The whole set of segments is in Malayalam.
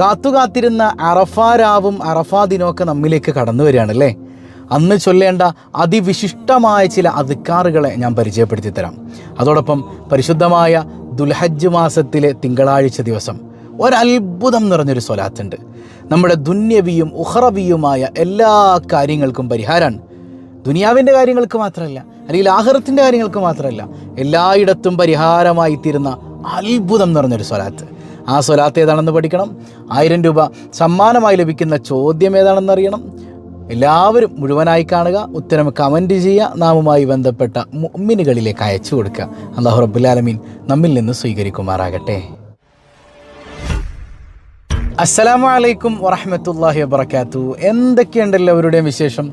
കാത്തുകാത്തിരുന്ന അറഫാരാവും അറഫാ ദിനമൊക്കെ നമ്മിലേക്ക് കടന്നു വരികയാണ് അല്ലേ അന്ന് ചൊല്ലേണ്ട അതിവിശിഷ്ടമായ ചില അധികാറുകളെ ഞാൻ പരിചയപ്പെടുത്തി തരാം അതോടൊപ്പം പരിശുദ്ധമായ ദുൽഹജ്ജ് മാസത്തിലെ തിങ്കളാഴ്ച ദിവസം ഒരത്ഭുതം നിറഞ്ഞൊരു സ്വലാത്തുണ്ട്. നമ്മുടെ ദുന്യവിയും ഉഹറവിയുമായ എല്ലാ കാര്യങ്ങൾക്കും പരിഹാരമാണ് ദുനിയാവിന്റെ കാര്യങ്ങൾക്ക് മാത്രമല്ല അല്ലെങ്കിൽ ആഹ്റത്തിന്റെ കാര്യങ്ങൾക്ക് മാത്രമല്ല എല്ലായിടത്തും പരിഹാരമായി തീരുന്ന അത്ഭുതം നിറഞ്ഞൊരു സ്വലാത്ത്. ആ സ്വലാത്ത് ഏതാണെന്ന് പഠിക്കണം? ആയിരം രൂപ സമ്മാനമായി ലഭിക്കുന്ന ചോദ്യം ഏതാണെന്ന് അറിയണം? എല്ലാവരും മുഴുവനായി കാണുക ഉത്തരം കമന്റ് ചെയ്യുക നാമുമായി ബന്ധപ്പെട്ട മുമ്മിനുകളിലേക്ക് അയച്ചു കൊടുക്കുക. അള്ളാഹു റബ്ബുലാലമീൻ നമ്മിൽ നിന്ന് സ്വീകരിക്കുമാറാകട്ടെ. അസ്സലാമു അലൈക്കും വറഹമത്തല്ലാഹി വബർക്കാത്തു എന്തൊക്കെയുണ്ടല്ലോ അവരുടെയും വിശേഷം?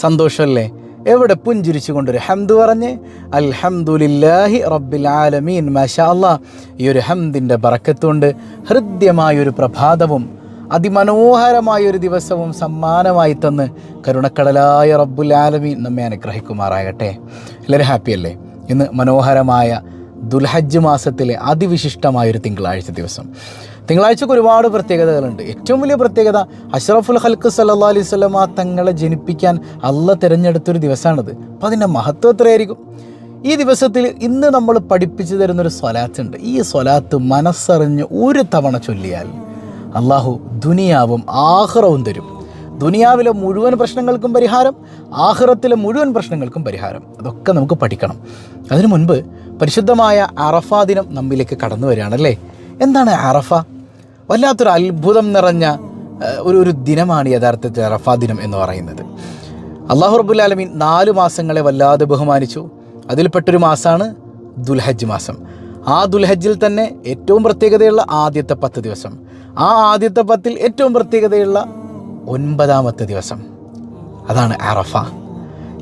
സന്തോഷമല്ലേ? എവിടെ പുഞ്ചിരിച്ചു കൊണ്ടൊരു ഹംദ് പറഞ്ഞ് അൽഹംദുലില്ലാഹി റബ്ബിൽ ആലമീൻ മാഷാ അല്ലാ ഈ ഒരു ഹംദിന്റെ ബറക്കത്തുകൊണ്ട് ഹൃദ്യമായൊരു പ്രഭാതവും അതിമനോഹരമായൊരു ദിവസവും സമ്മാനമായി തന്ന് കരുണക്കടലായ റബ്ബുൽ ആലമീൻ നമ്മെ അനുഗ്രഹിക്കുമാറാകട്ടെ. എല്ലാവരും ഹാപ്പിയല്ലേ? ഇന്ന് മനോഹരമായ ദുൽഹജ്ജ് മാസത്തിലെ അതിവിശിഷ്ടമായൊരു തിങ്കളാഴ്ച ദിവസം. തിങ്കളാഴ്ചക്ക് ഒരുപാട് പ്രത്യേകതകളുണ്ട്. ഏറ്റവും വലിയ പ്രത്യേകത അഷ്റഫുൽ ഹൽക്ക് സല്ലാ അലൈഹി സ്വലമ തങ്ങളെ ജനിപ്പിക്കാൻ അല്ല തിരഞ്ഞെടുത്തൊരു ദിവസമാണിത്. അപ്പോൾ അതിന്റെ മഹത്വം എത്രയായിരിക്കും? ഈ ദിവസത്തിൽ ഇന്ന് നമ്മൾ പഠിപ്പിച്ചു തരുന്നൊരു സ്വലാത്തുണ്ട്. ഈ സ്വലാത്ത് മനസ്സറിഞ്ഞ് ഒരു തവണ ചൊല്ലിയാൽ അള്ളാഹു ദുനിയാവും ആഹ്റവും തരും. ദുനിയാവിലെ മുഴുവൻ പ്രശ്നങ്ങൾക്കും പരിഹാരം ആഹ്റത്തിലെ മുഴുവൻ പ്രശ്നങ്ങൾക്കും പരിഹാരം. അതൊക്കെ നമുക്ക് പഠിക്കണം. അതിനു മുൻപ് പരിശുദ്ധമായ അറഫ ദിനം നമ്മിലേക്ക് കടന്നു വരികയാണല്ലേ? എന്താണ് അറഫ? വല്ലാത്തൊരു അത്ഭുതം നിറഞ്ഞ ഒരു ഒരു ദിനമാണ് യഥാർത്ഥത്തിൽ റഫാ ദിനം എന്ന് പറയുന്നത്. അള്ളാഹു റബ്ബുൽ ആലമീൻ നാല് മാസങ്ങളെ വല്ലാതെ ബഹുമാനിച്ചു. അതിൽപ്പെട്ടൊരു മാസമാണ് ദുൽഹജ്ജ് മാസം. ആ ദുൽഹജ്ജിൽ തന്നെ ഏറ്റവും പ്രത്യേകതയുള്ള ആദ്യത്തെ പത്ത് ദിവസം. ആ ആദ്യത്തെ പത്തിൽ ഏറ്റവും പ്രത്യേകതയുള്ള ഒൻപതാമത്തെ ദിവസം. അതാണ് അറഫ.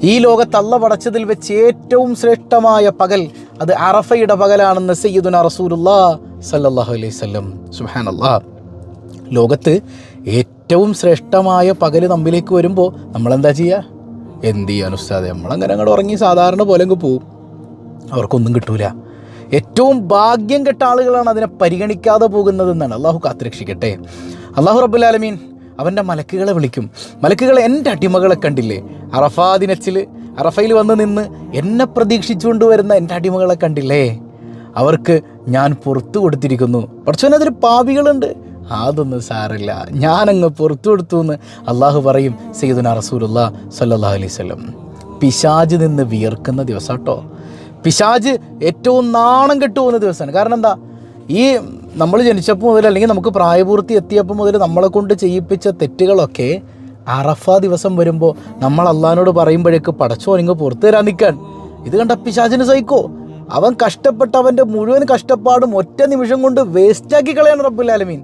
ഈ ലോകത്ത് പടച്ചതിൽ വെച്ച് ഏറ്റവും ശ്രേഷ്ഠമായ പകൽ അത് അറഫയുടെ പകലാണെന്ന് സയ്യിദുന റസൂലുല്ലാ സല്ലാഹു അലൈഹി വസല്ലം. സുബ്ഹാനല്ലാ ലോകത്ത് ഏറ്റവും ശ്രേഷ്ഠമായ പകൽ നമ്മിലേക്ക് വരുമ്പോൾ നമ്മളെന്താ ചെയ്യുക എന്ത് ചെയ്യാൻ ഉസ്താദ്? നമ്മളങ്ങനെ അങ്ങോട്ട് ഉറങ്ങി സാധാരണ പോലെ അങ്ങ് പോവും. അവർക്കൊന്നും കിട്ടൂല. ഏറ്റവും ഭാഗ്യം കെട്ട ആളുകളാണ് അതിനെ പരിഗണിക്കാതെ പോകുന്നതെന്നാണ്. അള്ളാഹു കാത്തുരക്ഷിക്കട്ടെ. അള്ളാഹു റബ്ബുലാലമീൻ അവന്റെ മലക്കുകളെ വിളിക്കും. മലക്കുകളെ എന്റെ അടിമകളെ കണ്ടില്ലേ? അറഫാ ദിനത്തിൽ അറഫയിൽ വന്ന് നിന്ന് എന്നെ പ്രതീക്ഷിച്ചുകൊണ്ട് വരുന്ന എന്റെ അടിമകളെ കണ്ടില്ലേ? അവർക്ക് ഞാൻ പുറത്തു കൊടുത്തിരിക്കുന്നു. പക്ഷേ അതിൽ പാപികളുണ്ട്. അതൊന്നും സാറില്ല. ഞാനങ്ങ് പുറത്തു കൊടുത്തു എന്ന് അള്ളാഹു പറയും സെയ്ദുന റസൂലുള്ള സല്ലാ അലൈഹി വസല്ലം. പിശാജ് നിന്ന് വിയർക്കുന്ന ദിവസം കേട്ടോ. പിശാജ് ഏറ്റവും നാണം കെട്ടു പോകുന്ന ദിവസമാണ്. കാരണം എന്താ? ഈ നമ്മൾ ജനിച്ചപ്പോൾ മുതൽ അല്ലെങ്കിൽ നമുക്ക് പ്രായപൂർത്തി എത്തിയപ്പോൾ മുതൽ നമ്മളെ കൊണ്ട് ചെയ്യിപ്പിച്ച തെറ്റുകളൊക്കെ അറഫ ദിവസം വരുമ്പോൾ നമ്മൾ അള്ളഹാനോട് പറയുമ്പോഴേക്ക് പടച്ചോ നിങ്ങൾ പുറത്തു തരാൻ നിൽക്കാൻ. ഇത് കണ്ട പിശാചിന് സഹിക്കോ? അവൻ കഷ്ടപ്പെട്ട അവന്റെ മുഴുവൻ കഷ്ടപ്പാടും ഒറ്റ നിമിഷം കൊണ്ട് വേസ്റ്റാക്കി കളയാണ് റബ്ബുലാലമീൻ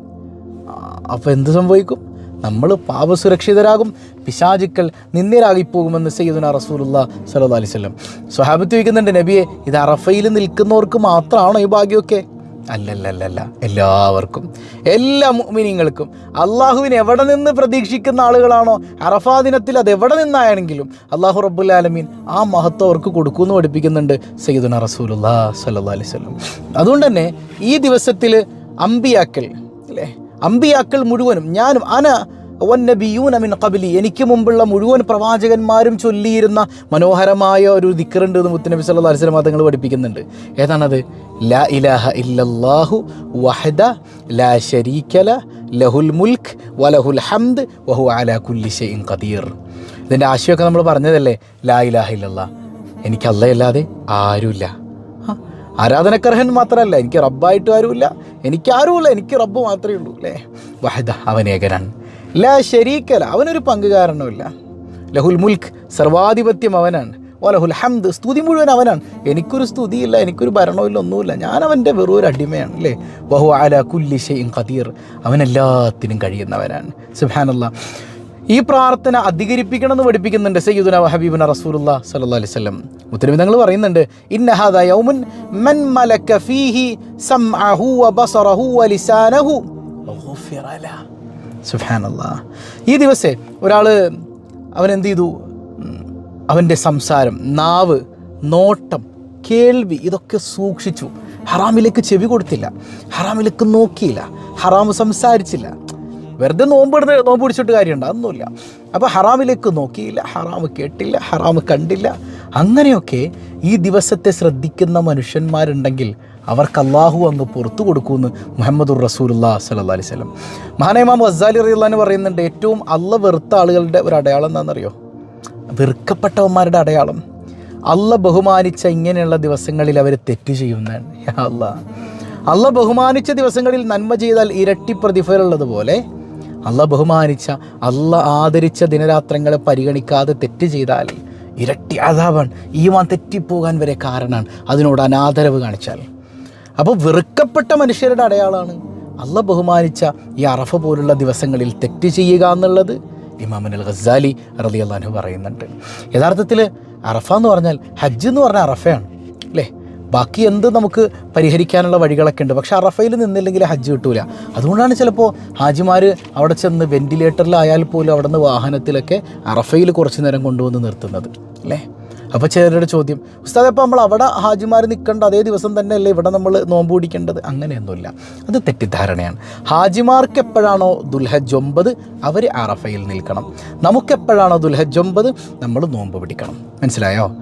അപ്പോൾ എന്ത് സംഭവിക്കും? നമ്മൾ പാപസുരക്ഷിതരാകും പിശാചുക്കൾ നിന്ദ്യരാകിപ്പോകുമെന്ന് സയ്യിദുന റസൂലുള്ള സലഹ് അലൈഹി വസല്ലം. സ്വഹാബത്ത് ചോദിക്കുന്നുണ്ട് നബിയെ ഇത് അറഫയിൽ നിൽക്കുന്നവർക്ക് മാത്രമാണോ ഈ ഭാഗ്യമൊക്കെ? അല്ലല്ലല്ല എല്ലാവർക്കും എല്ലാ മുഅ്മിനീങ്ങൾക്കും അള്ളാഹുവിനെ എവിടെ നിന്ന് പ്രതീക്ഷിക്കുന്ന ആളുകളാണോ അറഫാ ദിനത്തിൽ അത് എവിടെ നിന്നായാണെങ്കിലും അള്ളാഹു റബ്ബുൽ ആലമീൻ ആ മഹത്വം അവർക്ക് കൊടുക്കുമെന്ന് പഠിപ്പിക്കുന്നുണ്ട് സയ്യിദുന റസൂലുല്ലാ സല്ലാ അലൈഹി വസല്ലം. അതുകൊണ്ട് തന്നെ ഈ ദിവസത്തിൽ അമ്പിയാക്കൽ അല്ലേ? അമ്പിയാക്കൾ മുഴുവനും ഞാനും അന മിൻ ഖബ്ലി. എനിക്ക് മുമ്പുള്ള മുഴുവൻ പ്രവാചകന്മാരും ചൊല്ലിയിരുന്ന മനോഹരമായ ഒരു ദിക്കറുണ്ട് എന്ന് മുത്തനബി അലൈഹി വസല്ലം തങ്ങൾ പഠിപ്പിക്കുന്നുണ്ട്. ഏതാണത്? ലാ ഇലാഹ ഇല്ലല്ലാഹു വഹദ ലാ ഷരീക്കല ലഹുൽ മുൽക്ക് വലഹുൽ ഹംദ് വഹു അലാ കുല്ലി ഷൈഇൻ ഖദീർ. ഇതിന്റെ ആശയമൊക്കെ നമ്മൾ പറഞ്ഞതല്ലേ? ലാ ഇലാഹ ഇല്ലല്ലാ എനിക്ക് അല്ലയല്ലാതെ ആരുമില്ല. ആരാധനക്കർഹൻ മാത്രമല്ല. എനിക്ക് റബ്ബായിട്ട് ആരുമില്ല. എനിക്ക് ആരുമില്ല. എനിക്ക് റബ്ബ് മാത്രമേ ഉള്ളൂ അല്ലേ? വഹദ അവൻ ഏകനാണ് ലാ ശരീക്കല. അവനൊരു പങ്കുകാരനുമില്ല. ലഹുൽ മുൽക്ക് സർവാധിപത്യം അവനാണ്. ഓ ലഹുൽ ഹംദ് സ്തുതി മുഴുവൻ അവനാണ്. എനിക്കൊരു സ്തുതിയില്ല എനിക്കൊരു ഭരണമില്ല ഒന്നുമില്ല. ഞാൻ അവന്റെ വെറും ഒരു അടിമയാണ് അല്ലേ? ബഹു അല കുല്ലി ഷെയ്ൻ ഖദീർ. അവനെല്ലാത്തിനും കഴിയുന്നവനാണ്. സുഹാനല്ല ഈ പ്രാർത്ഥന അധികരിപ്പിക്കണമെന്ന് പഠിപ്പിക്കുന്നുണ്ട് സയ്യുദുന ഹബീബുന റസൂലുള്ള സല്ലല്ലാഹു അലൈഹി വസല്ലം. ഉത്തരവിധങ്ങൾ പറയുന്നുണ്ട് ഇന്ന ഹാദാ യൗമുൻ മൻ മലക ഫീഹി സംഅഹു വബസറഹു വലിസാനഹു ഗുഫിറ ലഹു. സുബ്ഹാനല്ലാഹ് ഈ ദിവസേ ഒരാൾ അവൻ എന്ത് ചെയ്തു അവന്റെ സംസാരം നാവ് നോട്ടം കേൾവി ഇതൊക്കെ സൂക്ഷിച്ചു. ഹറാമിലേക്ക് ചെവി കൊടുത്തില്ല. ഹറാമിലേക്ക് നോക്കിയില്ല. ഹറാമ് സംസാരിച്ചില്ല. വെറുതെ നോമ്പെടുത്ത് നോമ്പ് പിടിച്ചിട്ട് കാര്യമുണ്ട്. അതൊന്നുമില്ല. അപ്പോൾ ഹറാമിലേക്ക് നോക്കിയില്ല. ഹറാമ് കേട്ടില്ല. ഹറാമ് കണ്ടില്ല. അങ്ങനെയൊക്കെ ഈ ദിവസത്തെ ശ്രദ്ധിക്കുന്ന മനുഷ്യന്മാരുണ്ടെങ്കിൽ അവർക്ക് അള്ളാഹു അന്ന് പുറത്തു കൊടുക്കുമെന്ന് മുഹമ്മദുർ റസൂലുല്ലാ സല്ലാ അലൈഹി സ്വലം മഹാനൈമാം വസാലി റഹ്ലാന്ന് പറയുന്നുണ്ട് ഏറ്റവും അള്ള വെറുത്ത ആളുകളുടെ ഒരു അടയാളം എന്താണെന്നറിയോ? വെറുക്കപ്പെട്ടവന്മാരുടെ അടയാളം. അള്ള ബഹുമാനിച്ച ഇങ്ങനെയുള്ള ദിവസങ്ങളിൽ അവർ തെറ്റ് ചെയ്യുന്നതാണ്. അല്ല അല്ല ബഹുമാനിച്ച ദിവസങ്ങളിൽ നന്മ ചെയ്താൽ ഇരട്ടി പ്രതിഫലമുള്ളതുപോലെ അള്ള ബഹുമാനിച്ച അള്ള ആദരിച്ച ദിനരാത്രങ്ങളെ പരിഗണിക്കാതെ തെറ്റ് ചെയ്താൽ ഇരട്ടി അതാവാണ് ഈമാൻ തെറ്റിപ്പോകാൻ വരെ കാരണമാണ്. അതിനോട് അനാദരവ് കാണിച്ചാൽ. അപ്പോൾ വെറുക്കപ്പെട്ട മനുഷ്യരുടെ അടയാളമാണ് അല്ല ബഹുമാനിച്ച ഈ അറഫ പോലുള്ള ദിവസങ്ങളിൽ തെറ്റ് ചെയ്യുക എന്നുള്ളത് ഇമാമൻ അൽ ഖസാലി റലി പറയുന്നുണ്ട്. യഥാർത്ഥത്തിൽ അറഫ എന്ന് പറഞ്ഞാൽ ഹജ്ജ് എന്ന് പറഞ്ഞാൽ അറഫയാണ് അല്ലേ? ബാക്കി എന്ത് നമുക്ക് പരിഹരിക്കാനുള്ള വഴികളൊക്കെ ഉണ്ട്. പക്ഷേ അറഫയിൽ നിന്നില്ലെങ്കിൽ ഹജ്ജ് കിട്ടൂല. അതുകൊണ്ടാണ് ചിലപ്പോൾ ഹാജിമാർ അവിടെ ചെന്ന് വെന്റിലേറ്ററിലായാൽ പോലും അവിടെ നിന്ന് വാഹനത്തിലൊക്കെ അറഫയിൽ കുറച്ച് നേരം കൊണ്ടുവന്ന് നിർത്തുന്നത് അല്ലേ? അപ്പോൾ ചിലരുടെ ചോദ്യം ഉസ്താദ് അപ്പോൾ നമ്മൾ അവിടെ ഹാജിമാർ നിൽക്കേണ്ട അതേ ദിവസം തന്നെയല്ലേ ഇവിടെ നമ്മൾ നോമ്പ് പിടിക്കേണ്ടത്? അങ്ങനെയൊന്നുമില്ല. അത് തെറ്റിദ്ധാരണയാണ്. ഹാജിമാർക്ക് എപ്പോഴാണോ ദുൽഹജ് ഒമ്പത് അവർ അറഫയിൽ നിൽക്കണം. നമുക്കെപ്പോഴാണോ ദുൽഹജ് ഒമ്പത്? നമ്മൾ നോമ്പ് പിടിക്കണം. മനസ്സിലായോ?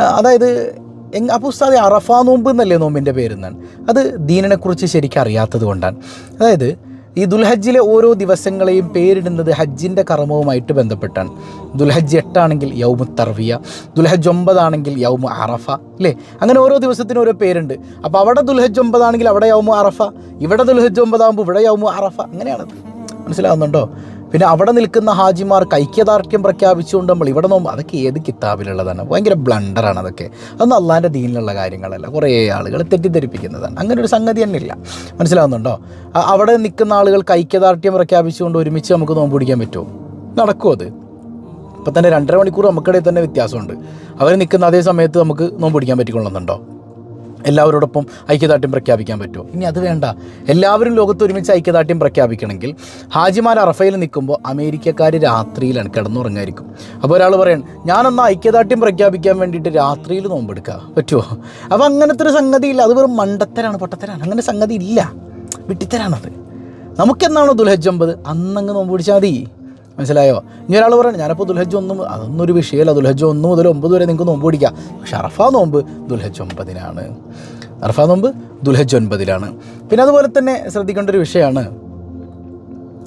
അതായത് എങ് അപ്പോൾ ഉസ്താദ് അറഫ നോമ്പ് എന്നല്ലേ നോമ്പിന്റെ പേരെന്നാണ് അത് ദീനിനെക്കുറിച്ച് ശരിക്കും അറിയാത്തത് കൊണ്ടാണ്. അതായത് ഈ ദുൽഹജ്ജിലെ ഓരോ ദിവസങ്ങളെയും പേരിടുന്നത് ഹജ്ജിന്റെ കർമ്മവുമായിട്ട് ബന്ധപ്പെട്ടാണ്. ദുൽഹജ്ജ് എട്ടാണെങ്കിൽ യൗമു തർവിയ ദുൽഹജ്ജ് ഒമ്പതാണെങ്കിൽ യൗമു അറഫ അല്ലേ? അങ്ങനെ ഓരോ ദിവസത്തിനും ഓരോ പേരുണ്ട്. അപ്പോൾ അവിടെ ദുൽഹജ്ജ് ഒമ്പതാണെങ്കിൽ അവിടെ യൗമു അറഫ ഇവിടെ ദുൽഹജ്ജ് ഒമ്പതാകുമ്പോൾ ഇവിടെ യൗമു അറഫ അങ്ങനെയാണത്. മനസ്സിലാവുന്നുണ്ടോ? പിന്നെ അവിടെ നിൽക്കുന്ന ഹാജിമാർ ഐക്യദാർഢ്യം പ്രഖ്യാപിച്ചുകൊണ്ട് നമ്മൾ ഇവിടെ നോക്കുമ്പോൾ അതൊക്കെ ഏത് കിതാബിലുള്ളതാണ്? ഭയങ്കര ബ്ലണ്ടറാണ് അതൊക്കെ. അതൊന്നും അള്ളാന്റെ ദീനിലുള്ള കാര്യങ്ങളല്ല. കുറേ ആളുകൾ തെറ്റിദ്ധരിപ്പിക്കുന്നതാണ്. അങ്ങനെ ഒരു സംഗതി തന്നെ ഇല്ല. മനസ്സിലാവുന്നുണ്ടോ? അവിടെ നിൽക്കുന്ന ആളുകൾ ഐക്യദാർഢ്യം പ്രഖ്യാപിച്ചുകൊണ്ട് ഒരുമിച്ച് നമുക്ക് നോമ്പ് പിടിക്കാൻ പറ്റുമോ? നടക്കുമോ അത്? ഇപ്പം തന്നെ രണ്ടര മണിക്കൂർ നമുക്കിടയിൽ തന്നെ വ്യത്യാസമുണ്ട്. അവർ നിൽക്കുന്ന അതേ സമയത്ത് നമുക്ക് നോമ്പ് പിടിക്കാൻ പറ്റിക്കൊള്ളുന്നുണ്ടോ? എല്ലാവരോടൊപ്പം ഐക്യദാർഢ്യം പ്രഖ്യാപിക്കാൻ പറ്റുമോ? ഇനി അത് വേണ്ട. എല്ലാവരും ലോകത്ത് ഒരുമിച്ച് ഐക്യദാർഢ്യം പ്രഖ്യാപിക്കണമെങ്കിൽ ഹാജിമാർ അറഫയിൽ നിൽക്കുമ്പോൾ അമേരിക്കക്കാർ രാത്രിയിലാണ് കിടന്നുറങ്ങായിരിക്കും. അപ്പോൾ ഒരാൾ പറയണം ഞാനൊന്ന് ഐക്യദാർഢ്യം പ്രഖ്യാപിക്കാൻ വേണ്ടിയിട്ട് രാത്രിയിൽ നോമ്പെടുക്കുക പറ്റുമോ അപ്പോൾ അങ്ങനത്തെ ഒരു സംഗതി ഇല്ല അത് വെറും മണ്ടത്തരാണ് പൊട്ടത്തരാണ്. അങ്ങനെ സംഗതി ഇല്ല. വിട്ടിത്തരാണത്. നമുക്കെന്നാണോ ഒമ്പത് അന്നങ്ങ് നോമ്പ് പിടിച്ചാൽ മതി. മനസ്സിലായോ? ഇനി ഒരാൾ പറയണം ഞാനപ്പോൾ ദുൽഹജ് ഒന്നും അതൊന്നും ഒരു വിഷയമല്ല ദുൽഹജ് ഒന്ന് മുതൽ ഒമ്പത് വരെ നിങ്ങൾക്ക് നോമ്പ് പിടിക്കാം. പക്ഷെ അറഫ നോമ്പ് ദുൽഹജ് ഒമ്പതിനാണ്. അറഫ നോമ്പ് ദുൽഹജ് ഒൻപതിലാണ്. പിന്നെ അതുപോലെ തന്നെ ശ്രദ്ധിക്കേണ്ട ഒരു വിഷയമാണ്.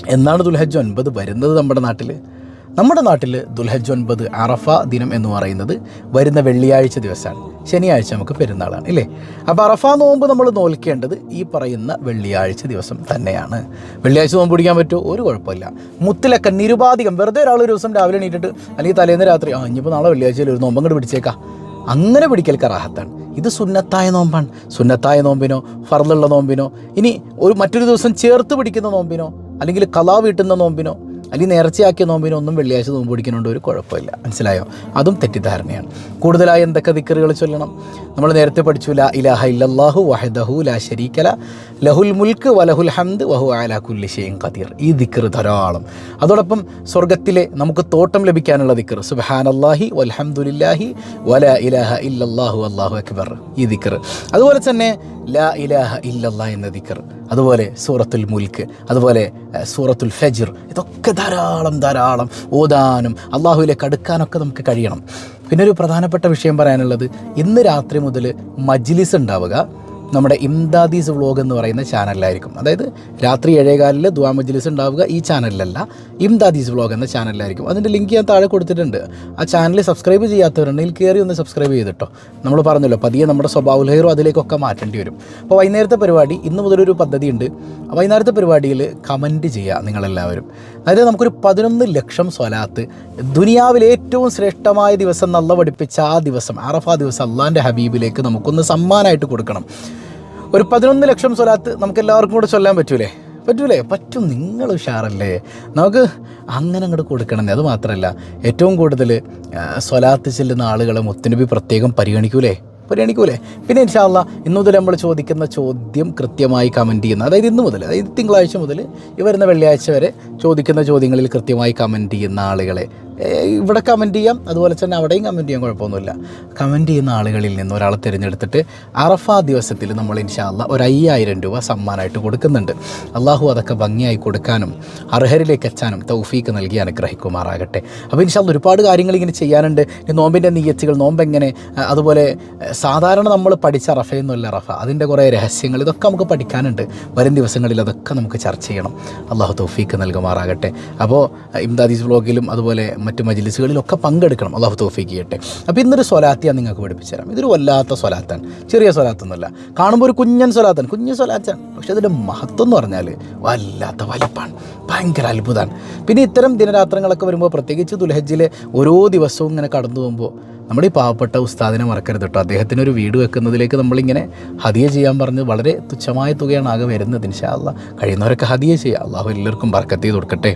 എന്നാണ് ദുൽഹജ് ഒൻപത് വരുന്നത് നമ്മുടെ നാട്ടിൽ നമ്മുടെ നാട്ടിൽ ദുൽഹജ് ഒൻപത് അറഫ ദിനം എന്ന് പറയുന്നത് വരുന്ന വെള്ളിയാഴ്ച ദിവസമാണ്. ശനിയാഴ്ച നമുക്ക് പെരുന്നാളാണ് അല്ലേ അപ്പോൾ അറഫ നോമ്പ് നമ്മൾ നോൽക്കേണ്ടത് ഈ പറയുന്ന വെള്ളിയാഴ്ച ദിവസം തന്നെയാണ്. വെള്ളിയാഴ്ച നോമ്പ് പിടിക്കാൻ പറ്റുമോ? ഒരു കുഴപ്പമില്ല. മുത്തിലൊക്കെ നിരുപാധികം. വെറുതെ ഒരാൾ ഒരു ദിവസം രാവിലെ എണീറ്റിട്ട് അല്ലെങ്കിൽ തലേന്ന് രാത്രി ആ ഇനിയിപ്പോൾ നാളെ വെള്ളിയാഴ്ചയിൽ ഒരു നോമ്പ് പിടിച്ചേക്കാം. അങ്ങനെ പിടിക്കൽ കറാഹത്താണ്. ഇത് സുന്നത്തായ നോമ്പാണ്. സുന്നത്തായ നോമ്പിനോ ഫർദുള്ള നോമ്പിനോ ഇനി ഒരു മറ്റൊരു ദിവസം ചേർത്ത് പിടിക്കുന്ന നോമ്പിനോ അല്ലെങ്കിൽ കലാ വീട്ടുന്ന നോമ്പിനോ അല്ലെങ്കിൽ നേർച്ചയാക്കിയ നോമ്പിനൊന്നും വെള്ളിയാഴ്ച നോമ്പ് പിടിക്കുന്നുണ്ട് ഒരു കുഴപ്പമില്ല. മനസ്സിലായോ? അതും തെറ്റിദ്ധാരണയാണ്. കൂടുതലായി എന്തൊക്കെ ദിക്കറുകൾ ചൊല്ലണം? നമ്മൾ നേരത്തെ പഠിച്ചു ലാ ഇലാഹ ഇല്ലല്ലാഹു വഹദഹു ലാ ഷരീക്കല ലഹുൽ മുൽക്ക് വലഹുൽ ഹംദ് വഹു അലാ കുല്ലി കതീർ ഈ ദിക്കർ ധാരാളം. അതോടൊപ്പം സ്വർഗത്തിലെ നമുക്ക് തോട്ടം ലഭിക്കാനുള്ള ദിക്കർ സുബാൻ അള്ളാഹി വൽഹംദുലില്ലാഹി വല ഇലാഹ ഇല്ലല്ലാഹു അള്ളാഹു അക്ബർ. ഈ ദിക്കർ അതുപോലെ തന്നെ ലാ ഇലാഹ ഇല്ലല്ലാ എന്ന ദിക്കർ അതുപോലെ സൂറത്തുൽ മുൽക്ക് അതുപോലെ സൂറത്തുൽ ഫജ്ർ ഇതൊക്കെ ധാരാളം ധാരാളം ഓതാനും അള്ളാഹുവിലേക്ക് അടുക്കാനൊക്കെ നമുക്ക് കഴിയണം. പിന്നെ ഒരു പ്രധാനപ്പെട്ട വിഷയം പറയാനുള്ളത് ഇന്ന് രാത്രി മുതൽ മജ്ലിസ് ഉണ്ടാവുക. നമ്മുടെ ഇംദാദീസ് വ്ളോഗ് എന്ന് പറയുന്ന ചാനലിലായിരിക്കും. അതായത് രാത്രി ഏഴേകാലിൽ ദുവാ മജ്ലിസ് ഉണ്ടാവുക ഈ ചാനലിലല്ല ഇംദാദീസ് വ്ളോഗ് എന്ന ചാനലിലായിരിക്കും. അതിന്റെ ലിങ്ക് ഞാൻ താഴെ കൊടുത്തിട്ടുണ്ട്. ആ ചാനൽ സബ്സ്ക്രൈബ് ചെയ്യാത്തവരുണ്ടെങ്കിൽ കയറി ഒന്ന് സബ്സ്ക്രൈബ് ചെയ്തിട്ടോ. നമ്മൾ പറഞ്ഞല്ലോ പതിയെ നമ്മുടെ സ്വഭാവ ഹെയറും അതിലേക്കൊക്കെ മാറ്റേണ്ടി വരും. അപ്പോൾ വൈകുന്നേരത്തെ പരിപാടി ഇന്ന് മുതലൊരു പദ്ധതിയുണ്ട്. വൈകുന്നേരത്തെ പരിപാടിയിൽ കമന്റ് ചെയ്യുക നിങ്ങളെല്ലാവരും. അതായത് നമുക്കൊരു പതിനൊന്ന് ലക്ഷം സ്വലാത്ത് ദുനിയാവിലെ ഏറ്റവും ശ്രേഷ്ഠമായ ദിവസം നല്ല പഠിപ്പിച്ച ആ ദിവസം അറഫ ദിവസം അള്ളാന്റെ ഹബീബിലേക്ക് നമുക്കൊന്ന് സമ്മാനമായിട്ട് കൊടുക്കണം. ഒരു പതിനൊന്ന് ലക്ഷം സ്വലാത്ത് നമുക്ക് എല്ലാവർക്കും കൂടെ ചൊല്ലാൻ പറ്റൂലേ? പറ്റൂലേ? പറ്റും. നിങ്ങൾ ഉഷാറല്ലേ? നമുക്ക് അങ്ങനെ അങ്ങോട്ട് കൊടുക്കണമെന്നേ. അത് മാത്രമല്ല ഏറ്റവും കൂടുതൽ സ്വലാത്ത് ചെല്ലുന്ന ആളുകളെ മുത്തനബി പ്രത്യേകം പരിഗണിക്കൂലേ? പരിഗണിക്കൂലേ? പിന്നെ ഇൻഷാല്ല ഇന്ന് മുതൽ നമ്മൾ ചോദിക്കുന്ന ചോദ്യം കൃത്യമായി കമന്റ് ചെയ്യുന്ന അതായത് ഇന്ന് മുതൽ അതായത് തിങ്കളാഴ്ച മുതൽ ഈ വരുന്ന വെള്ളിയാഴ്ച വരെ ചോദിക്കുന്ന ചോദ്യങ്ങളിൽ കൃത്യമായി കമന്റ് ചെയ്യുന്ന ആളുകളെ ഇവിടെ കമന്റ് ചെയ്യാം. അതുപോലെ തന്നെ അവിടെയും കമന്റ് ചെയ്യാൻ കുഴപ്പമൊന്നുമില്ല. കമന്റ് ചെയ്യുന്ന ആളുകളിൽ നിന്ന് ഒരാളെ തിരഞ്ഞെടുത്തിട്ട് അറഫ ദിവസത്തിൽ നമ്മൾ ഇൻഷാല്ല ഒരു അയ്യായിരം രൂപ സമ്മാനമായിട്ട് കൊടുക്കുന്നുണ്ട്. അള്ളാഹു അതൊക്കെ ഭംഗിയായി കൊടുക്കാനും അർഹരിലേക്ക് എത്താനും തൗഫീക്ക് നൽകി അനുഗ്രഹിക്കുമാറാകട്ടെ. അപ്പോൾ ഇൻഷാല്ല ഒരുപാട് കാര്യങ്ങൾ ഇങ്ങനെ ചെയ്യാനുണ്ട്. നോമ്പിന്റെ നീയത്തുകൾ നോമ്പ് എങ്ങനെ? അതുപോലെ സാധാരണ നമ്മൾ പഠിച്ച റഫയൊന്നുമല്ല റഫ അതിന്റെ കുറേ രഹസ്യങ്ങൾ ഇതൊക്കെ നമുക്ക് പഠിക്കാനുണ്ട്. വരും ദിവസങ്ങളിൽ അതൊക്കെ നമുക്ക് ചർച്ച ചെയ്യണം. അള്ളാഹു തൗഫീക്ക് നൽകുമാറാകട്ടെ. അപ്പോൾ ഇംദാദീസ് ബ്ലോഗിലും അതുപോലെ മറ്റു മജിലിസുകളിലൊക്കെ പങ്കെടുക്കണം. അള്ളാഹു തോഫിക്ക് ചെയ്യട്ടെ. അപ്പോൾ ഇന്നൊരു സ്വലാത്തിയാണ് നിങ്ങൾക്ക് പഠിപ്പിച്ചു തരാം ഇതൊരു വല്ലാത്ത സ്വലാത്താണ്. ചെറിയ സ്വലാത്തൊന്നുമല്ല. കാണുമ്പോൾ ഒരു കുഞ്ഞൻ സ്വലാത്താണ്. കുഞ്ഞു സ്വലാത്താണ്. പക്ഷേ അതിന്റെ മഹത്വം എന്ന് പറഞ്ഞാൽ വല്ലാത്ത വലിപ്പാണ്. ഭയങ്കര അത്ഭുതമാണ്. പിന്നെ ഇത്തരം ദിനരാത്രങ്ങളൊക്കെ വരുമ്പോൾ പ്രത്യേകിച്ച് ദുൽഹജ്ജിലെ ഓരോ ദിവസവും ഇങ്ങനെ കടന്നു പോകുമ്പോൾ നമ്മുടെ ഈ പാവപ്പെട്ട ഉസ്താദിനെ മറക്കരുത് കേട്ടോ. അദ്ദേഹത്തിന് ഒരു വീട് വെക്കുന്നതിലേക്ക് നമ്മളിങ്ങനെ ഹദിയ ചെയ്യാൻ പറഞ്ഞ് വളരെ തുച്ഛമായ തുകയാണ് ആകെ വരുന്നത്. ഇൻഷാല്ല കഴിയുന്നവരൊക്കെ ഹദിയ ചെയ്യുക. അള്ളാഹു എല്ലാവർക്കും ബർക്കത്ത് കൊടുക്കട്ടെ.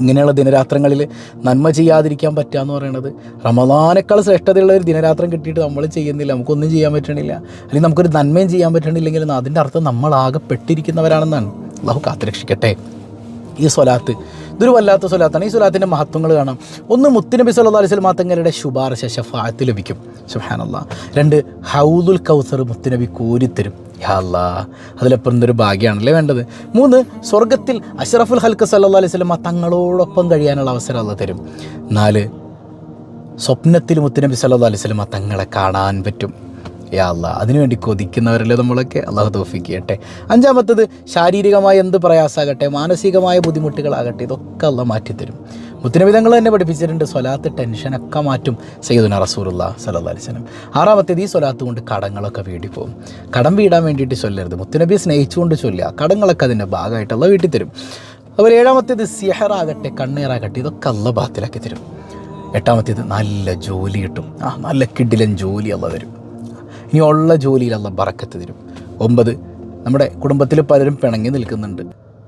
ഇങ്ങനെയുള്ള ദിനരാത്രങ്ങളിൽ നന്മ ചെയ്യാതിരിക്കാൻ പറ്റുക എന്ന് പറയുന്നത് റമദാനേക്കാൾ ശ്രേഷ്ഠതയുള്ള ഒരു ദിനരാത്രം കിട്ടിയിട്ട് നമ്മൾ ചെയ്യുന്നില്ല. നമുക്കൊന്നും ചെയ്യാൻ പറ്റണില്ല. അല്ലെങ്കിൽ നമുക്കൊരു നന്മയും ചെയ്യാൻ പറ്റണില്ലെങ്കിൽ അതിന്റെ അർത്ഥം നമ്മളാകെ പെട്ടിരിക്കുന്നവരാണെന്നാണ്. അള്ളാഹു കാത്തുരക്ഷിക്കട്ടെ. ഈ സ്വലാത്ത് ഇതൊരു വല്ലാത്ത സ്വലാത്താണ്. ഈ സ്വലാത്തിന്റെ മഹത്വങ്ങൾ കാണാം. ഒന്ന് മുത്തുനബി സല്ലാ അലൈഹി സ്വലം തങ്ങളുടെ ശുപാർശ ഷഫാത്ത് ലഭിക്കും. ഷുഹാനല്ല രണ്ട് ഹൗദുൽ കൗസർ മുത്തുനബി കോരിത്തരും. യാല്ലാ അതിലപ്പം എന്തൊരു ഭാഗ്യമാണല്ലേ വേണ്ടത്? മൂന്ന് സ്വർഗത്തിൽ അഷ്റഫുൽ ഹൽക്ക് സല്ലാ അലൈഹി സ്വലമ തങ്ങളോടൊപ്പം കഴിയാനുള്ള അവസരം അല്ല തരും. നാല് സ്വപ്നത്തിൽ മുത്തുനബി സല്ലാ അലൈഹി സ്വലമ തങ്ങളെ കാണാൻ പറ്റും. യാ അല്ലാ. അതിനുവേണ്ടി കൊതിക്കുന്നവരല്ലേ നമ്മളൊക്കെ? അള്ളാഹു തോഫിക്ക് ചെയ്യട്ടെ അഞ്ചാമത്തത് ശാരീരികമായ എന്ത് പ്രയാസമാകട്ടെ മാനസികമായ ബുദ്ധിമുട്ടുകളാകട്ടെ ഇതൊക്കെ അള്ള മാറ്റിത്തരും. മുത്തിനവിധങ്ങൾ തന്നെ പഠിപ്പിച്ചിട്ടുണ്ട് സ്വലാത്ത് ടെൻഷനൊക്കെ മാറ്റും സയ്യിദുന റസൂറുല്ല സല്ലാ അലിസ്ലം ആറാമത്തേത് ഈ സ്വലാത്ത് കൊണ്ട് കടങ്ങളൊക്കെ വീടി പോകും കടം വീടാൻ വേണ്ടിയിട്ട് ചൊല്ലരുത്. മുത്തുനബിയെ സ്നേഹിച്ചുകൊണ്ട് ചൊല്ലുക കടങ്ങളൊക്കെ അതിന്റെ ഭാഗമായിട്ടുള്ള വീട്ടിൽ തരും അതുപോലെ ഏഴാമത്തേത് സിഹറാകട്ടെ കണ്ണീറാകട്ടെ ഇതൊക്കെ അല്ല ബാത്തിലാക്കി തരും. എട്ടാമത്തേത് നല്ല ജോലി കിട്ടും. ആ നല്ല കിഡിലൻ ജോലി തരും ഇനി ഉള്ള ജോലിയിൽ അല്ല ബറക്കത്ത് തരും. ഒമ്പത് നമ്മുടെ കുടുംബത്തിൽ പലരും പിണങ്ങി നിൽക്കുന്നുണ്ട്.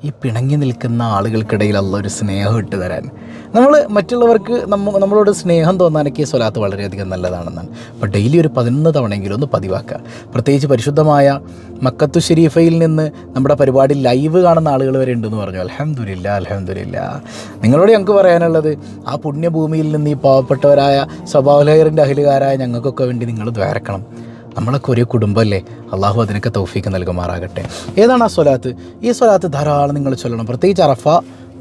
ഈ പിണങ്ങി നിൽക്കുന്ന ആളുകൾക്കിടയിൽ അല്ല ഒരു സ്നേഹം ഇട്ട് തരാൻ. നമ്മൾ മറ്റുള്ളവർക്ക് നമ്മ നമ്മളോട് സ്നേഹം തോന്നാനൊക്കെ സ്വലാത്ത് വളരെയധികം നല്ലതാണെന്നാണ്. അപ്പോൾ ഡെയിലി ഒരു പതിനൊന്ന് തവണയെങ്കിലും ഒന്ന് പതിവാക്കുക. പ്രത്യേകിച്ച് പരിശുദ്ധമായ മക്കത്തു ഷെരീഫയിൽ നിന്ന് നമ്മുടെ പരിപാടി ലൈവ് കാണുന്ന ആളുകൾ വരെ ഉണ്ടെന്ന് പറഞ്ഞു അലഹമില്ല അലഹമില്ല നിങ്ങളോട് ഞങ്ങൾക്ക് പറയാനുള്ളത് ആ പുണ്യഭൂമിയിൽ നിന്ന് ഈ പാവപ്പെട്ടവരായ സ്വഭാവലഹറിന്റെ അഹിലുകാരായ ഞങ്ങൾക്കൊക്കെ വേണ്ടി നിങ്ങൾ ദ്വാരക്കണം. നമ്മളൊക്കെ ഒരേ കുടുംബമല്ലേ അള്ളാഹു അതിനൊക്കെ തൗഫീക്ക് നൽകുമാറാകട്ടെ ഏതാണ് ആ സ്വലാത്ത് ഈ സ്വലാത്ത് ധാരാളം നിങ്ങൾ ചൊല്ലണം പ്രത്യേകിച്ച് അറഫ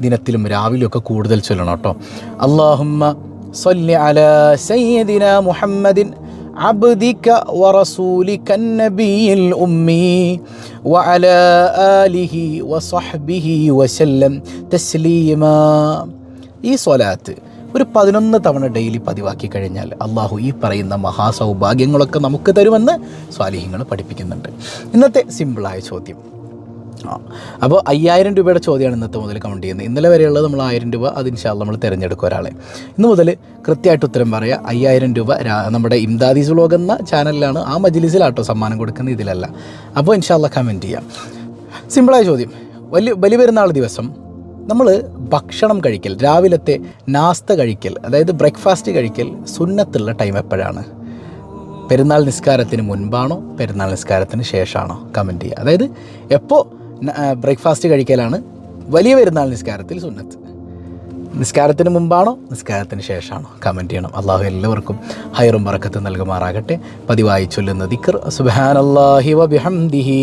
ദിനത്തിലും രാവിലെയും ഒക്കെ കൂടുതൽ ചൊല്ലണം കേട്ടോ അള്ളാഹുമ്മ صل على سيدنا محمد عبدك ورسولك النبي الأمي وعلى آله وصحبه وسلم تسليما ഈ സ്വലാത്ത് ഒരു പതിനൊന്ന് തവണ ഡെയിലി പതിവാക്കി കഴിഞ്ഞാൽ അള്ളാഹു ഈ പറയുന്ന മഹാസൗഭാഗ്യങ്ങളൊക്കെ നമുക്ക് തരുമെന്ന് സ്വാലിഹ്യങ്ങൾ പഠിപ്പിക്കുന്നുണ്ട്. ഇന്നത്തെ സിമ്പിളായ ചോദ്യം. അപ്പോൾ അയ്യായിരം രൂപയുടെ ചോദ്യമാണ് ഇന്നത്തെ മുതൽ കൗണ്ട് ചെയ്യുന്നത്. ഇന്നലെ വരെയുള്ളത് നമ്മൾ ആയിരം രൂപ അത് ഇൻഷാല്ല നമ്മൾ തിരഞ്ഞെടുക്കും ഒരാളെ. ഇന്ന് മുതൽ കൃത്യമായിട്ട് ഉത്തരം പറയുക അയ്യായിരം രൂപ നമ്മുടെ ഇംദാദീസ് വ്ലോഗ് എന്ന ചാനലിലാണ് ആ മജിലിസിലാട്ടോ സമ്മാനം കൊടുക്കുന്നത് ഇതിലല്ല. അപ്പോൾ ഇൻഷാല്ല കമന്റ് ചെയ്യാം. സിമ്പിളായ ചോദ്യം. വലിയ ബലി പെരുന്നാൾ ദിവസം നമ്മൾ ഭക്ഷണം കഴിക്കൽ രാവിലത്തെ നാസ്ത കഴിക്കൽ അതായത് ബ്രേക്ക്ഫാസ്റ്റ് കഴിക്കൽ സുന്നത്തുള്ള ടൈം എപ്പോഴാണ്? പെരുന്നാൾ നിസ്കാരത്തിന് മുൻപാണോ പെരുന്നാൾ നിസ്കാരത്തിന് ശേഷമാണോ കമന്റ് ചെയ്യുക. അതായത് എപ്പോൾ ബ്രേക്ക്ഫാസ്റ്റ് കഴിക്കലാണ് വലിയ പെരുന്നാൾ നിസ്കാരത്തിൽ സുന്നത്ത്. നിസ്കാരത്തിന് മുമ്പാണോ നിസ്കാരത്തിന് ശേഷമാണോ കമന്റ് ചെയ്യണം. അള്ളാഹു എല്ലാവർക്കും ഹൈറും പറക്കത്ത് നൽകുമാറാകട്ടെ. പതിവായി ചൊല്ലുന്ന ദിക്കർ സുബാനല്ലാഹി വബിഹംദിഹി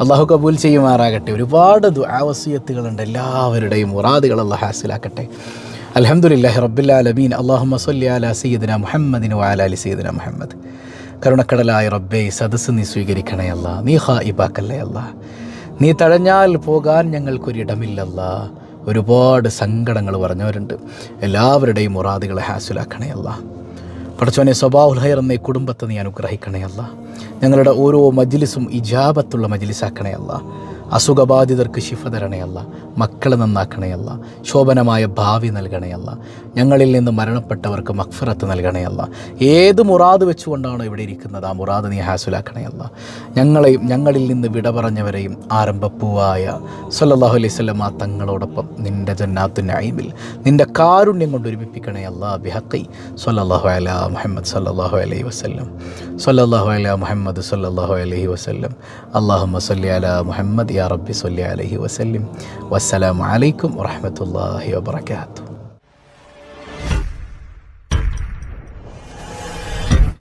അള്ളാഹു കബൂൽ ചെയ്യുമാറാകട്ടെ. ഒരുപാട് ദുആവസീയത്തുകളുണ്ട്. എല്ലാവരുടെയും മുറാദുകൾ അള്ളാഹ് ഹാസിലാക്കട്ടെ. അലഹമുല്ലാഹി റബ്ബുല്ലാലമീൻ അള്ളാഹു സല്ലി അല സീദന മുഹമ്മദിന് വാലാലി സീദന മുഹമ്മദ്. കരുണക്കടലായ റബ്ബെ സദസ് സദസ്സ് നീ സ്വീകരിക്കണേ അല്ല. നീ ഹാ ഇബാക്കല്ലേ അല്ല. നീ തഴഞ്ഞാൽ പോകാൻ ഞങ്ങൾക്കൊരിടമില്ലല്ല. ഒരുപാട് സങ്കടങ്ങൾ പറഞ്ഞവരുണ്ട്. എല്ലാവരുടെയും മുറാദുകളെ ഹാസിലാക്കണേ അല്ല. പടച്ചോനെ സ്വഭാവുൽ ഹൈർ എന്ന കുടുംബത്തെ നീ അനുഗ്രഹിക്കണേ അല്ല. ഞങ്ങളുടെ ഓരോ മജ്ലിസും ഇജാബത്തുള്ള മജ്ലിസാക്കണേ അല്ല. അസുഖബാധിതർക്ക് ശിഫ തരണയല്ല മക്കളെ നന്നാക്കണയല്ല ശോഭനമായ ഭാവി നൽകണയല്ല ഞങ്ങളിൽ നിന്ന് മരണപ്പെട്ടവർക്ക് മക്ഫറത്ത് നൽകണയല്ല ഏത് മുറാദ് വെച്ചുകൊണ്ടാണോ ഇവിടെ ഇരിക്കുന്നത് ആ മുറാദ് നീ ഹാസുലാക്കണയല്ല ഞങ്ങളെയും ഞങ്ങളിൽ നിന്ന് വിട പറഞ്ഞവരെയും ആരംഭപ്പൂവായ സല്ലാഹു അലൈഹി ആ തങ്ങളോടൊപ്പം നിന്റെ ജന്നാത്തു നൈമിൽ നിന്റെ കാരുണ്യം കൊണ്ട് ഒരുമിപ്പിക്കണയല്ല ബിഹക്കൈ സല്ലാഹു അല മുഹമ്മദ് സല്ലാഹു അലൈഹി വസല്ലം. സല്ലാഹു അല മുഹമ്മദ് സല്ലാഹു അലൈഹി വസല്ലം. അള്ളാഹു മസല്ലി അല മുഹമ്മദ് യാ റബ്ബി സല്ലി അലൈഹി വസല്ലം വസ്സലാമു അലൈക്കും വറഹ്മത്തുള്ളാഹി വബറകാതുഹു